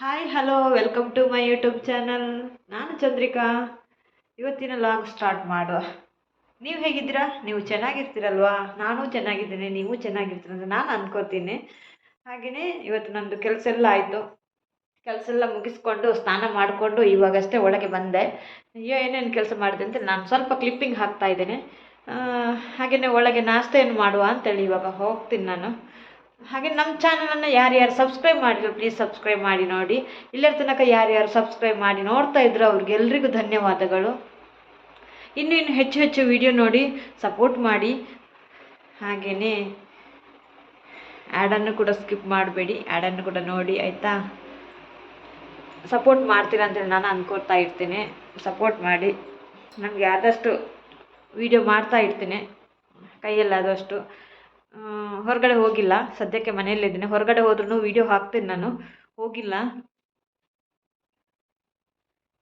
Hi hello welcome to my YouTube channel ನಾನು ಚಂದ್ರಿಕಾ. ಇವತ್ತಿನ log start ಮಾಡುವ ನೀವು ಹೇಗಿದ್ದೀರಾ? ನೀವು ಚೆನ್ನಾಗಿರ್ತೀರಲ್ವಾ? ನಾನು ಚೆನ್ನಾಗಿದ್ದೀನಿ, ನೀವು ಚೆನ್ನಾಗಿರ್ತೀರ ಅಂತ ನಾನು ಅಂದ್ಕೋತೀನಿ ಹಾಗೆಯೇ ಇವತ್ತು ನಂದು ಕೆಲಸ ಎಲ್ಲ ಆಯಿತು. ಕೆಲಸ ಎಲ್ಲ ಮುಗಿಸ್ಕೊಂಡು ಸ್ನಾನ ಮಾಡಿಕೊಂಡು ಇವಾಗಷ್ಟೇ ಒಳಗೆ ಬಂದೆ. ಅಯ್ಯೋ, ಏನೇನು ಕೆಲಸ ಮಾಡಿದೆ ಅಂತ ನಾನು ಸ್ವಲ್ಪ ಕ್ಲಿಪ್ಪಿಂಗ್ ಹಾಕ್ತಾ ಇದ್ದೇನೆ. ಹಾಗೆಯೇ ಒಳಗೆ ನಾಷ್ಟ ಏನು ಮಾಡುವ ಅಂತೇಳಿ ಇವಾಗ ಹೋಗ್ತೀನಿ ನಾನು. ಹಾಗೆ ನಮ್ಮ ಚಾನಲನ್ನು ಯಾರ್ಯಾರು ಸಬ್ಸ್ಕ್ರೈಬ್ ಮಾಡಿದ್ರು ಪ್ಲೀಸ್ ಸಬ್ಸ್ಕ್ರೈಬ್ ಮಾಡಿ ನೋಡಿ. ಇಲ್ಲರ ತನಕ ಯಾರ್ಯಾರು ಸಬ್ಸ್ಕ್ರೈಬ್ ಮಾಡಿ ನೋಡ್ತಾ ಇದ್ರು, ಅವ್ರಿಗೆಲ್ರಿಗೂ ಧನ್ಯವಾದಗಳು. ಇನ್ನು ಇನ್ನು ಹೆಚ್ಚು ಹೆಚ್ಚು ವಿಡಿಯೋ ನೋಡಿ ಸಪೋರ್ಟ್ ಮಾಡಿ. ಹಾಗೆಯೇ ಆ್ಯಡನ್ನು ಕೂಡ ಸ್ಕಿಪ್ ಮಾಡಬೇಡಿ. ಆ್ಯಡನ್ನು ಕೂಡ ನೋಡಿ, ಆಯಿತಾ? ಸಪೋರ್ಟ್ ಮಾಡ್ತೀರಾ ಅಂತೇಳಿ ನಾನು ಅಂದ್ಕೊಳ್ತಾ ಇರ್ತೀನಿ. ಸಪೋರ್ಟ್ ಮಾಡಿ. ನಮಗೆ ಆದಷ್ಟು ವಿಡಿಯೋ ಮಾಡ್ತಾ ಇರ್ತೀನಿ. ಕೈಯಲ್ಲಾದಷ್ಟು. ಹೊರಗಡೆ ಹೋಗಿಲ್ಲ. ಸದ್ಯಕ್ಕೆ ಮನೆಯಲ್ಲಿದ್ದೀನಿ ಹೊರಗಡೆ ಹೋದ್ರೂ ವೀಡಿಯೋ ಹಾಕ್ತೀನಿ ನಾನು. ಹೋಗಿಲ್ಲ.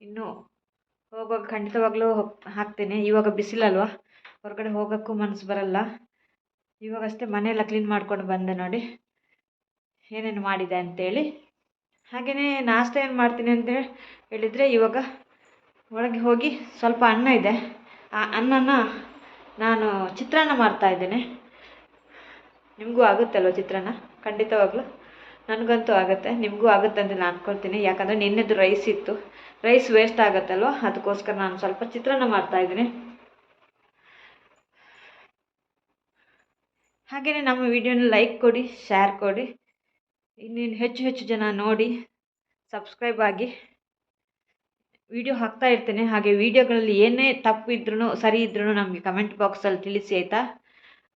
ಇನ್ನು ಹೋಗುವಾಗ ಖಂಡಿತವಾಗ್ಲೂ ಹಾಕ್ತೀನಿ. ಇವಾಗ ಬಿಸಿಲಲ್ವಾ? ಹೊರಗಡೆ ಹೋಗೋಕ್ಕೂ ಮನಸ್ಸು ಬರಲ್ಲ. ಇವಾಗಷ್ಟೇ ಮನೆಯೆಲ್ಲ ಕ್ಲೀನ್ ಮಾಡ್ಕೊಂಡು ಬಂದೆ ನೋಡಿ. ಏನೇನು ಮಾಡಿದೆ ಅಂತೇಳಿ. ಹಾಗೆಯೇ ನಾಷ್ಟ ಏನು ಮಾಡ್ತೀನಿ ಅಂತ ಹೇಳಿದರೆ ಇವಾಗ ಒಳಗೆ ಹೋಗಿ ಸ್ವಲ್ಪ ಅನ್ನ ಇದೆ. ಆ ಅನ್ನನ ನಾನು ಚಿತ್ರಾನ್ನ ಮಾಡ್ತಾಯಿದ್ದೇನೆ ನಿಮಗೂ ಆಗುತ್ತಲ್ವ ಚಿತ್ರಾನ್ನ? ಖಂಡಿತವಾಗ್ಲೂ. ನನಗಂತೂ ಆಗುತ್ತೆ. ನಿಮಗೂ ಆಗುತ್ತೆ ಅಂತ ನಾನು ಅನ್ಕೊಳ್ತೀನಿ. ಯಾಕಂದರೆ ನಿನ್ನೆದು ರೈಸ್ ಇತ್ತು. ರೈಸ್ ವೇಸ್ಟ್ ಆಗುತ್ತಲ್ವ? ಅದಕ್ಕೋಸ್ಕರ ನಾನು ಸ್ವಲ್ಪ ಚಿತ್ರಾನ್ನ ಮಾಡ್ತಾಯಿದ್ದೀನಿ ಹಾಗೆಯೇ ನಮ್ಮ ವಿಡಿಯೋನ ಲೈಕ್ ಕೊಡಿ ಶೇರ್ ಕೊಡಿ. ಇನ್ನೇನು ಹೆಚ್ಚು ಹೆಚ್ಚು ಜನ ನೋಡಿ ಸಬ್ಸ್ಕ್ರೈಬ್ ಆಗಿ. ವಿಡಿಯೋ ಹಾಕ್ತಾ ಇರ್ತೇನೆ. ಹಾಗೆ ವಿಡಿಯೋಗಳಲ್ಲಿ ಏನೇ ತಪ್ಪು ಇದ್ರೂ ಸರಿ ಇದ್ರೂ ನಮಗೆ ಕಮೆಂಟ್ ಬಾಕ್ಸಲ್ಲಿ ತಿಳಿಸಿ, ಆಯಿತಾ?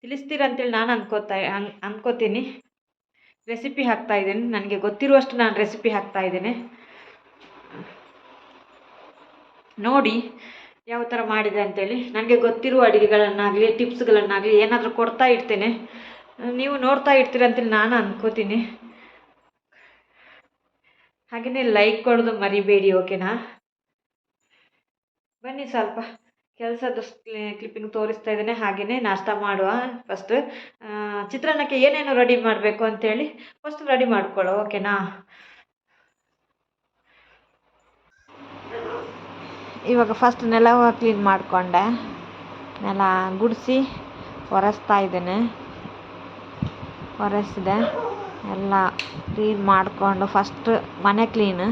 ತಿಳಿಸ್ತೀರ ಅಂತೇಳಿ ನಾನು ಅಂದ್ಕೋತಾ ಅನ್, ಅನ್ಕೋತೀನಿ. ರೆಸಿಪಿ ಹಾಕ್ತಾ ಇದ್ದೀನಿ. ನನಗೆ ಗೊತ್ತಿರುವಷ್ಟು ನಾನು ರೆಸಿಪಿ ಹಾಕ್ತಾ ಇದ್ದೇನೆ. ನೋಡಿ ಯಾವ ಥರ ಮಾಡಿದೆ ಅಂತೇಳಿ. ನನಗೆ ಗೊತ್ತಿರುವ ಅಡುಗೆಗಳನ್ನಾಗಲಿ, ಟಿಪ್ಸ್ಗಳನ್ನಾಗಲಿ ಏನಾದರೂ ಕೊಡ್ತಾ ಇರ್ತೇನೆ ನೀವು ನೋಡ್ತಾ ಇರ್ತೀರ ಅಂತೇಳಿ ನಾನು ಅಂದ್ಕೋತೀನಿ ಹಾಗೆಯೇ ಲೈಕ್ ಕೊಡೋದು ಮರಿಬೇಡಿ ಓಕೆನಾ ಬನ್ನಿ ಸ್ವಲ್ಪ. ಕೆಲಸದ ಕ್ಲಿಪ್ಪಿಂಗ್ ತೋರಿಸ್ತಾ ಇದ್ದೇನೆ ಹಾಗೆಯೇ ನಾಷ್ಟ ಮಾಡುವ ಫಸ್ಟ್ ಚಿತ್ರಾನ್ನಕ್ಕೆ ಏನೇನು ರೆಡಿ ಮಾಡಬೇಕು ಅಂತೇಳಿ ಫಸ್ಟ್ ರೆಡಿ ಮಾಡ್ಕೊಳ್ಳೋ ಓಕೆನಾ ಇವಾಗ ಫಸ್ಟ್ ನೆಲ ಕ್ಲೀನ್ ಮಾಡಿಕೊಂಡೆ. ನೆಲ ಗುಡಿಸಿ ಒರೆಸ್ತಾ ಇದ್ದೇನೆ. ಒರೆಸಿದೆ, ಎಲ್ಲ ಕ್ಲೀನ್ ಮಾಡಿಕೊಂಡು ಫಸ್ಟ್ ಮನೆ ಕ್ಲೀನ್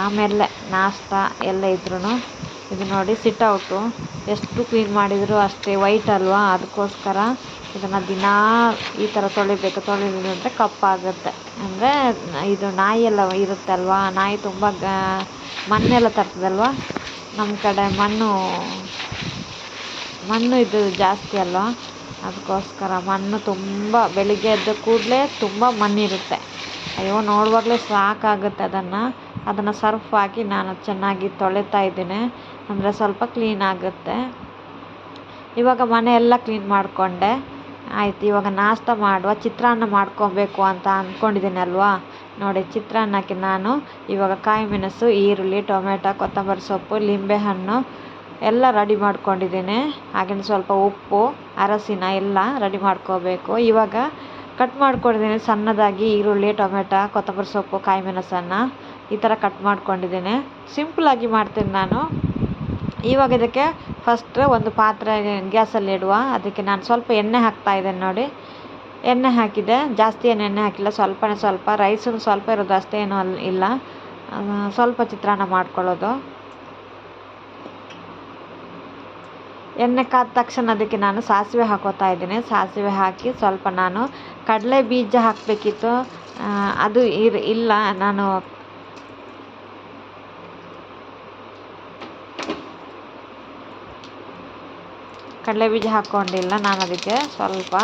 ಆಮೇಲೆ ನಾಷ್ಟ ಎಲ್ಲ ಇದ್ರೂ ಇದು ನೋಡಿ ಸಿಟ್ಔಟು ಎಷ್ಟು ಕ್ಲೀನ್ ಮಾಡಿದರೂ ಅಷ್ಟೇ ವೈಟ್ ಅಲ್ವಾ? ಅದಕ್ಕೋಸ್ಕರ ಇದನ್ನು ದಿನಾ ಈ ಥರ ತೊಳಿಬೇಕು. ತೊಳಿಲಿಲ್ಲಂದರೆ ಕಪ್ಪಾಗುತ್ತೆ ಅಂದರೆ ಇದು ನಾಯಿ ಎಲ್ಲ ಇರುತ್ತಲ್ವಾ? ನಾಯಿ ತುಂಬ ಗ, ಮಣ್ಣೆಲ್ಲ ತರ್ತದಲ್ವಾ? ನಮ್ಮ ಕಡೆ ಮಣ್ಣು ಮಣ್ಣು ಇದು ಜಾಸ್ತಿ ಅಲ್ವಾ? ಅದಕ್ಕೋಸ್ಕರ ಮಣ್ಣು ತುಂಬ ಬೆಳಿಗ್ಗೆ ಎದ್ದ ಕೂಡಲೇ ತುಂಬ ಮಣ್ಣಿರುತ್ತೆ. ಅಯ್ಯೋ, ನೋಡುವಾಗಲೇ ಸಾಕಾಗುತ್ತೆ ಅದನ್ನು. ಅದನ್ನು ಸರ್ಫ್ ಹಾಕಿ ನಾನು ಚೆನ್ನಾಗಿ ತೊಳಿತಾ ಇದ್ದೀನಿ. ಅಂದರೆ ಸ್ವಲ್ಪ ಕ್ಲೀನ್ ಆಗುತ್ತೆ. ಇವಾಗ ಮನೆ ಎಲ್ಲ ಕ್ಲೀನ್ ಮಾಡಿಕೊಂಡೆ. ಆಯ್ತು, ಇವಾಗ ನಾಷ್ಟ ಮಾಡುವ, ಚಿತ್ರಾನ್ನ ಮಾಡ್ಕೊಬೇಕು ಅಂತ ಅಂದ್ಕೊಂಡಿದ್ದೀನಿ ಅಲ್ವಾ? ನೋಡಿ, ಚಿತ್ರಾನ್ನಕ್ಕೆ ನಾನು ಇವಾಗ ಕಾಯಿ ಮೆಣಸು, ಈರುಳ್ಳಿ, ಟೊಮೆಟೊ, ಕೊತ್ತಂಬರಿ ಸೊಪ್ಪು ಲಿಂಬೆಹಣ್ಣು ಎಲ್ಲ ರೆಡಿ ಮಾಡ್ಕೊಂಡಿದ್ದೀನಿ. ಹಾಗೆಯೇ ಸ್ವಲ್ಪ ಉಪ್ಪು ಅರಸಿನ ಎಲ್ಲ ರೆಡಿ ಮಾಡ್ಕೋಬೇಕು. ಇವಾಗ ಕಟ್ ಮಾಡ್ಕೊಂಡಿದ್ದೀನಿ ಸಣ್ಣದಾಗಿ ಈರುಳ್ಳಿ, ಟೊಮೆಟೊ, ಕೊತ್ತಂಬರಿ ಸೊಪ್ಪು, ಕಾಯಿ ಮೆಣಸನ್ನು ಈ ಥರ ಕಟ್ ಮಾಡ್ಕೊಂಡಿದ್ದೀನಿ. ಸಿಂಪಲಾಗಿ ಮಾಡ್ತೀನಿ ನಾನು. ಇವಾಗ ಇದಕ್ಕೆ ಫಸ್ಟ್ ಒಂದು ಪಾತ್ರೆ ಗ್ಯಾಸಲ್ಲಿ ಇಡುವ. ಅದಕ್ಕೆ ನಾನು ಸ್ವಲ್ಪ ಎಣ್ಣೆ ಹಾಕ್ತಾ ಇದ್ದೇನೆ ನೋಡಿ. ಎಣ್ಣೆ ಹಾಕಿದೆ. ಜಾಸ್ತಿ ಏನು ಎಣ್ಣೆ ಹಾಕಿಲ್ಲ. ಸ್ವಲ್ಪನೇ ಸ್ವಲ್ಪ. ರೈಸು ಸ್ವಲ್ಪ ಇರೋದು ಅಷ್ಟೇ ಏನೂ ಅಲ್ಲಿ ಇಲ್ಲ. ಸ್ವಲ್ಪ ಚಿತ್ರಾನ್ನ ಮಾಡ್ಕೊಳ್ಳೋದು. ಎಣ್ಣೆ ಕಾದ ತಕ್ಷಣ ಅದಕ್ಕೆ ನಾನು ಸಾಸಿವೆ ಹಾಕೋತಾ ಇದ್ದೀನಿ. ಸಾಸಿವೆ ಹಾಕಿ ಸ್ವಲ್ಪ ನಾನು ಕಡಲೆ ಬೀಜ ಹಾಕಬೇಕಿತ್ತು. ಅದು ಇರ್, ಇಲ್ಲ. ನಾನು ಕಡಲೆ ಬೀಜ ಹಾಕ್ಕೊಂಡಿಲ್ಲ ನಾನು ಅದಕ್ಕೆ ಸ್ವಲ್ಪ.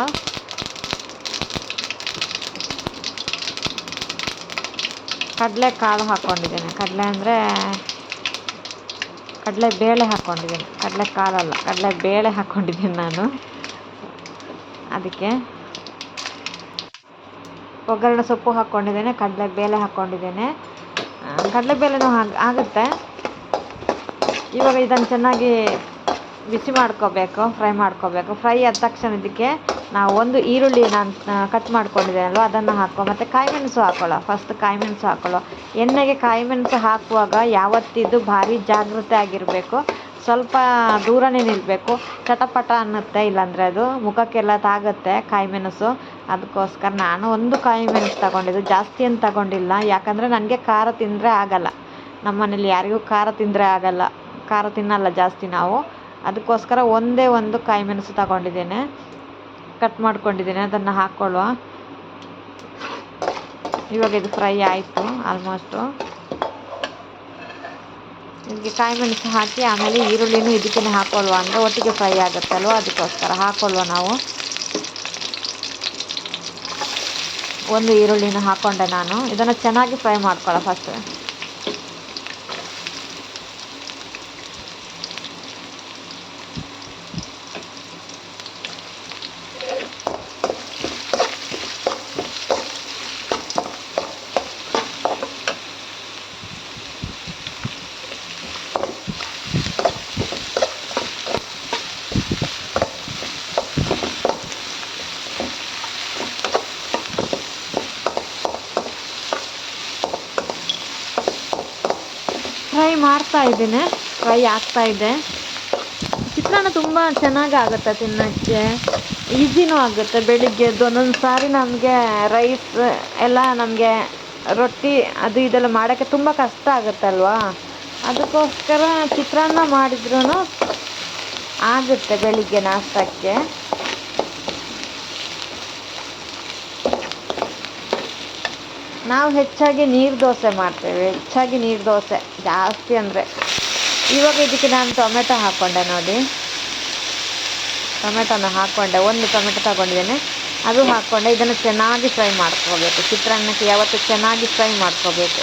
ಕಡಲೆ ಕಾಳು ಹಾಕ್ಕೊಂಡಿದ್ದೇನೆ. ಕಡಲೆ ಅಂದರೆ ಕಡಲೆ ಬೇಳೆ ಹಾಕ್ಕೊಂಡಿದ್ದೀನಿ. ಕಡಲೆ ಕಾಳಲ್ಲ ಕಡಲೆ ಬೇಳೆ ಹಾಕ್ಕೊಂಡಿದ್ದೀನಿ ನಾನು. ಅದಕ್ಕೆ ಒಗ್ಗರಣೆ ಸೊಪ್ಪು ಹಾಕ್ಕೊಂಡಿದ್ದೇನೆ, ಕಡಲೆ ಬೇಳೆ ಹಾಕ್ಕೊಂಡಿದ್ದೇನೆ. ಕಡಲೆ ಬೇಳೆನೂ ಆಗುತ್ತೆ. ಇವಾಗ ಇದನ್ನು ಚೆನ್ನಾಗಿ ಬಿಸಿ ಮಾಡ್ಕೋಬೇಕು, ಫ್ರೈ ಮಾಡ್ಕೋಬೇಕು. ಫ್ರೈ ಆದ ತಕ್ಷಣ ಇದಕ್ಕೆ ನಾವು ಒಂದು ಈರುಳ್ಳಿ ನಾನು ಕಟ್ ಮಾಡ್ಕೊಂಡಿದ್ದೇನಲ್ವ, ಅದನ್ನು ಹಾಕೋ ಮತ್ತು ಕಾಯಿಮೆಣಸು ಹಾಕೊಳ್ಳೋ ಫಸ್ಟ್ ಕಾಯಿಮೆಣಸು ಹಾಕೊಳ್ಳೋ. ಎಣ್ಣೆಗೆ ಕಾಯಿಮೆಣಸು ಹಾಕುವಾಗ ಯಾವತ್ತಿದ್ದು ಭಾರಿ ಜಾಗ್ರತೆ ಆಗಿರಬೇಕು, ಸ್ವಲ್ಪ ದೂರನೇ ನಿಲ್ಲಬೇಕು ಚಟಪಟ ಅನ್ನುತ್ತೆ, ಇಲ್ಲಾಂದರೆ ಅದು ಮುಖಕ್ಕೆಲ್ಲ ತಾಗುತ್ತೆ ಕಾಯಿಮೆಣಸು. ಅದಕ್ಕೋಸ್ಕರ ನಾನು ಒಂದು ಕಾಯಿಮೆಣಸು ತಗೊಂಡಿದ್ದು, ಜಾಸ್ತಿ ಏನು ತಗೊಂಡಿಲ್ಲ. ಯಾಕಂದರೆ ನನಗೆ ಖಾರ ತಿಂದರೆ ಆಗಲ್ಲ. ನಮ್ಮ ಮನೇಲಿ ಯಾರಿಗೂ ಖಾರ ತಿಂದರೆ ಆಗಲ್ಲ. ಖಾರ ತಿನ್ನಲ್ಲ ಜಾಸ್ತಿ ನಾವು. ಅದಕ್ಕೋಸ್ಕರ ಒಂದೇ ಒಂದು ಕಾಯಿ ಮೆಣಸು ತಗೊಂಡಿದ್ದೇನೆ. ಕಟ್ ಮಾಡ್ಕೊಂಡಿದ್ದೇನೆ, ಅದನ್ನು ಹಾಕ್ಕೊಳ್ಳುವ ಇವಾಗ ಇದು ಫ್ರೈ ಆಯಿತು, ಆಲ್ಮೋಸ್ಟು. ಇದಕ್ಕೆ ಕಾಯಿಮೆಣಸು ಹಾಕಿ, ಆಮೇಲೆ ಈರುಳ್ಳಿನೂ ಇದಕ್ಕೆ ಹಾಕ್ಕೊಳ್ಳುವ ಅಂದರೆ ಒಟ್ಟಿಗೆ ಫ್ರೈ ಆಗುತ್ತಲ್ವ, ಅದಕ್ಕೋಸ್ಕರ ಹಾಕ್ಕೊಳ್ಳುವ ನಾವು. ಒಂದು ಈರುಳ್ಳಿನ ಹಾಕ್ಕೊಂಡೆ ನಾನು. ಇದನ್ನು ಚೆನ್ನಾಗಿ ಫ್ರೈ ಮಾಡ್ಕೊಳ್ಳೋ ಫಸ್ಟ್. ಮಾಡ್ತಾ ಇದ್ದೀನಿ. ಫ್ರೈ ಆಗ್ತಾ ಇದೆ. ಚಿತ್ರಾನ್ನ ತುಂಬ ಚೆನ್ನಾಗಿ ಆಗುತ್ತೆ ತಿನ್ನೋಕ್ಕೆ. ಈಸಿನೂ ಆಗುತ್ತೆ. ಬೆಳಿಗ್ಗೆದ್ದು ಒಂದೊಂದು ಸಾರಿ ನಮಗೆ ರೈಸ್ ಎಲ್ಲ ನಮಗೆ ರೊಟ್ಟಿ ಅದು ಇದೆಲ್ಲ ಮಾಡೋಕ್ಕೆ ತುಂಬ ಕಷ್ಟ ಆಗುತ್ತಲ್ವಾ ಅದಕ್ಕೋಸ್ಕರ ಚಿತ್ರಾನ್ನ ಮಾಡಿದ್ರೂ ಆಗುತ್ತೆ ಬೆಳಿಗ್ಗೆ ನಾಷ್ಟಕ್ಕೆ. ನಾವು ಹೆಚ್ಚಾಗಿ ನೀರು ದೋಸೆ ಮಾಡ್ತೇವೆ. ಹೆಚ್ಚಾಗಿ ನೀರು ದೋಸೆ ಜಾಸ್ತಿ ಅಂದರೆ ಇವಾಗ ಇದಕ್ಕೆ ನಾನು ಟೊಮೆಟೊ ಹಾಕ್ಕೊಂಡೆ ನೋಡಿ. ಟೊಮೆಟೊನ ಹಾಕ್ಕೊಂಡೆ ಒಂದು ಟೊಮೆಟೊ ತಗೊಂಡಿದ್ದೇನೆ. ಅದು ಹಾಕ್ಕೊಂಡೆ ಇದನ್ನು ಚೆನ್ನಾಗಿ ಫ್ರೈ ಮಾಡ್ಕೋಬೇಕು. ಚಿತ್ರಾನ್ನಕ್ಕೆ ಯಾವತ್ತೂ ಚೆನ್ನಾಗಿ ಫ್ರೈ ಮಾಡ್ಕೋಬೇಕು.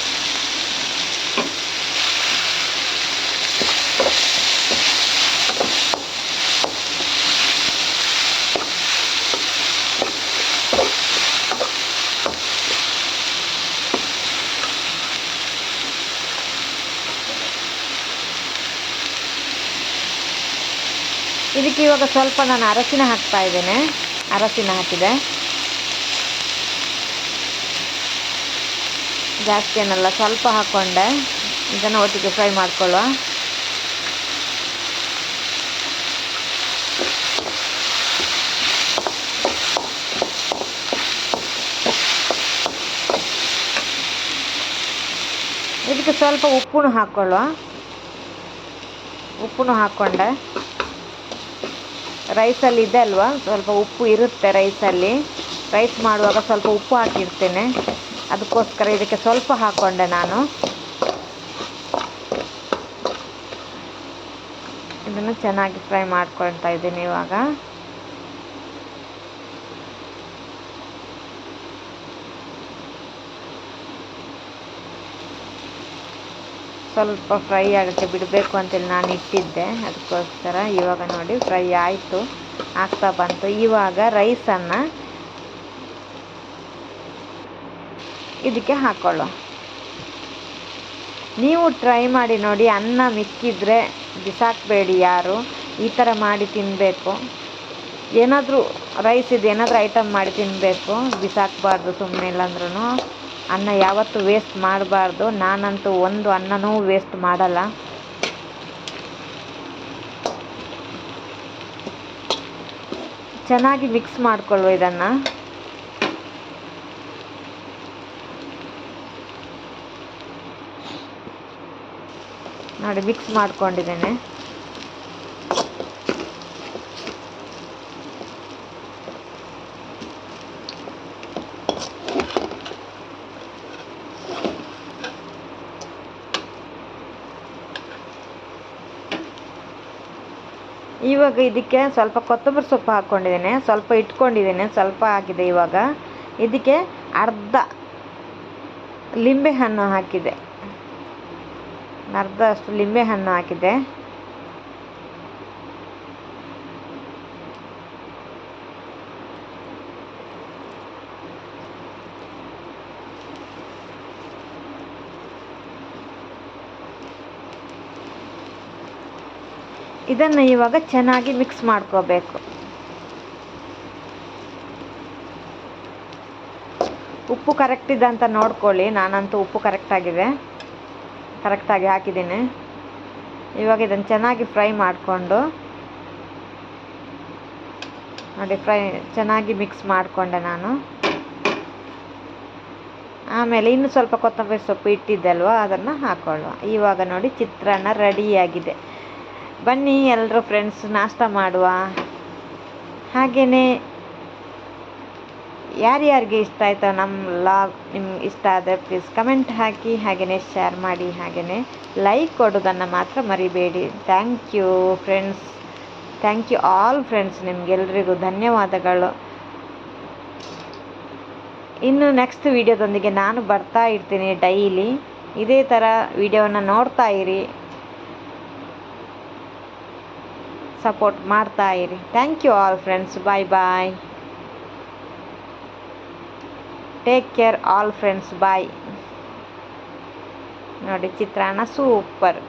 ಇದಕ್ಕೆ ಇವಾಗ ಸ್ವಲ್ಪ ನಾನು ಅರಸಿನ ಹಾಕ್ತಾ ಇದ್ದೇನೆ. ಅರಸಿನ ಹಾಕಿದೆ. ಜಾಸ್ತಿ ಏನಲ್ಲ, ಸ್ವಲ್ಪ ಹಾಕ್ಕೊಂಡೆ ಇದನ್ನು ಒಟ್ಟಿಗೆ ಫ್ರೈ ಮಾಡ್ಕೊಳ್ಳುವ. ಇದಕ್ಕೆ ಸ್ವಲ್ಪ ಉಪ್ಪು ಹಾಕ್ಕೊಳ್ಳುವ ಉಪ್ಪು ಹಾಕ್ಕೊಂಡೆ ರೈಸಲ್ಲಿ ಇದೆ ಅಲ್ವಾ? ಸ್ವಲ್ಪ ಉಪ್ಪು ಇರುತ್ತೆ ರೈಸಲ್ಲಿ. ರೈಸ್ ಮಾಡುವಾಗ ಸ್ವಲ್ಪ ಉಪ್ಪು ಹಾಕಿರ್ತೇನೆ. ಅದಕ್ಕೋಸ್ಕರ ಇದಕ್ಕೆ ಸ್ವಲ್ಪ ಹಾಕ್ಕೊಂಡೆ ನಾನು. ಇದನ್ನು ಚೆನ್ನಾಗಿ ಫ್ರೈ ಮಾಡ್ಕೊಳ್ತಾ ಇದ್ದೀನಿ ಇವಾಗ. ಸ್ವಲ್ಪ ಫ್ರೈ ಆಗೋಕ್ಕೆ ಬಿಡಬೇಕು ಅಂತೇಳಿ ನಾನು ಇಟ್ಟಿದ್ದೆ. ಅದಕ್ಕೋಸ್ಕರ ಇವಾಗ ನೋಡಿ ಫ್ರೈ ಆಯಿತು, ಆಗ್ತಾ ಬಂತು. ಇವಾಗ ರೈಸನ್ನು ಇದಕ್ಕೆ ಹಾಕ್ಕೊಳ್ಳೋ ನೀವು ಟ್ರೈ ಮಾಡಿ ನೋಡಿ, ಅನ್ನ ಮಿಕ್ಕಿದ್ರೆ ಬಿಸಾಕಬೇಡಿ ಯಾರು. ಈ ಥರ ಮಾಡಿ ತಿನ್ನಬೇಕು ಏನಾದರೂ ರೈಸ್ ಇದು ಏನಾದರೂ ಐಟಮ್ ಮಾಡಿ ತಿನ್ನಬೇಕು ಬಿಸಾಕಬಾರ್ದು ಸುಮ್ಮನೆ ಇಲ್ಲಾಂದ್ರೂ ಅನ್ನ ಯಾವತ್ತೂ ವೇಸ್ಟ್ ಮಾಡಬಾರ್ದು. ನಾನಂತೂ ಒಂದು ಅನ್ನನೂ ವೇಸ್ಟ್ ಮಾಡಲ್ಲ. ಚೆನ್ನಾಗಿ ಮಿಕ್ಸ್ ಮಾಡಿಕೊಳ್ಳುವ ಇದನ್ನು. ನೋಡಿ ಮಿಕ್ಸ್ ಮಾಡ್ಕೊಂಡಿದ್ದೇನೆ. ಇವಾಗ ಇದಕ್ಕೆ ಸ್ವಲ್ಪ ಕೊತ್ತಂಬರಿ ಸೊಪ್ಪು ಹಾಕ್ಕೊಂಡಿದ್ದೇನೆ. ಸ್ವಲ್ಪ ಇಟ್ಕೊಂಡಿದ್ದೇನೆ. ಸ್ವಲ್ಪ ಹಾಕಿದೆ ಇವಾಗ. ಇದಕ್ಕೆ ಅರ್ಧ ಲಿಂಬೆಹಣ್ಣು ಹಾಕಿದೆ. ಅರ್ಧ ಅಷ್ಟು ಲಿಂಬೆಹಣ್ಣು ಹಾಕಿದೆ. ಇದನ್ನು ಇವಾಗ ಚೆನ್ನಾಗಿ ಮಿಕ್ಸ್ ಮಾಡ್ಕೋಬೇಕು. ಉಪ್ಪು ಕರೆಕ್ಟ್ ಇದೆ ಅಂತ ನೋಡ್ಕೊಳ್ಳಿ, ನಾನಂತೂ ಉಪ್ಪು ಕರೆಕ್ಟಾಗಿದೆ ಕರೆಕ್ಟಾಗಿ ಹಾಕಿದ್ದೀನಿ. ಇವಾಗ ಇದನ್ನು ಚೆನ್ನಾಗಿ ಫ್ರೈ ಮಾಡಿಕೊಂಡು ನೋಡಿ ಫ್ರೈ ಚೆನ್ನಾಗಿ ಮಿಕ್ಸ್ ಮಾಡಿಕೊಂಡೆ ನಾನು. ಆಮೇಲೆ ಇನ್ನು ಸ್ವಲ್ಪ ಕೊತ್ತಂಬರಿ ಸೊಪ್ಪು ಇಟ್ಟಿದ್ದೆ ಅದನ್ನು ಹಾಕೊಳ್ಳುವ. ಇವಾಗ ನೋಡಿ ಚಿತ್ರಾನ್ನ ರೆಡಿಯಾಗಿದೆ ಬನ್ನಿ ಎಲ್ಲರೂ ಫ್ರೆಂಡ್ಸ್ ನಾಷ್ಟ ಮಾಡುವ. ಹಾಗೆಯೇ ಯಾರ್ಯಾರಿಗೆ ಇಷ್ಟ ಆಯ್ತ ನಮ್ಮ ಲಾಗ್ ನಿಮ್ಗೆ ಇಷ್ಟ ಆದರೆ ಪ್ಲೀಸ್ ಕಮೆಂಟ್ ಹಾಕಿ ಹಾಗೆಯೇ ಶೇರ್ ಮಾಡಿ ಹಾಗೆಯೇ ಲೈಕ್ ಕೊಡೋದನ್ನು ಮಾತ್ರ ಮರಿಬೇಡಿ. Thank you friends thank you all friends ನಿಮಗೆಲ್ಲರಿಗೂ ಧನ್ಯವಾದಗಳು. ಇನ್ನು ನೆಕ್ಸ್ಟ್ ವಿಡಿಯೋದೊಂದಿಗೆ ನಾನು ಬರ್ತಾ ಇರ್ತೀನಿ ಡೈಲಿ ಇದೇ ಥರ ವೀಡಿಯೋವನ್ನು ನೋಡ್ತಾ ಇರಿ. ಸಪೋರ್ಟ್ ಮಾಡ್ತಾ ಇರಿ. Thank you all friends bye bye take care all friends bye ನೋಡಿ, ಚಿತ್ರಾನ್ನ ಸೂಪರ್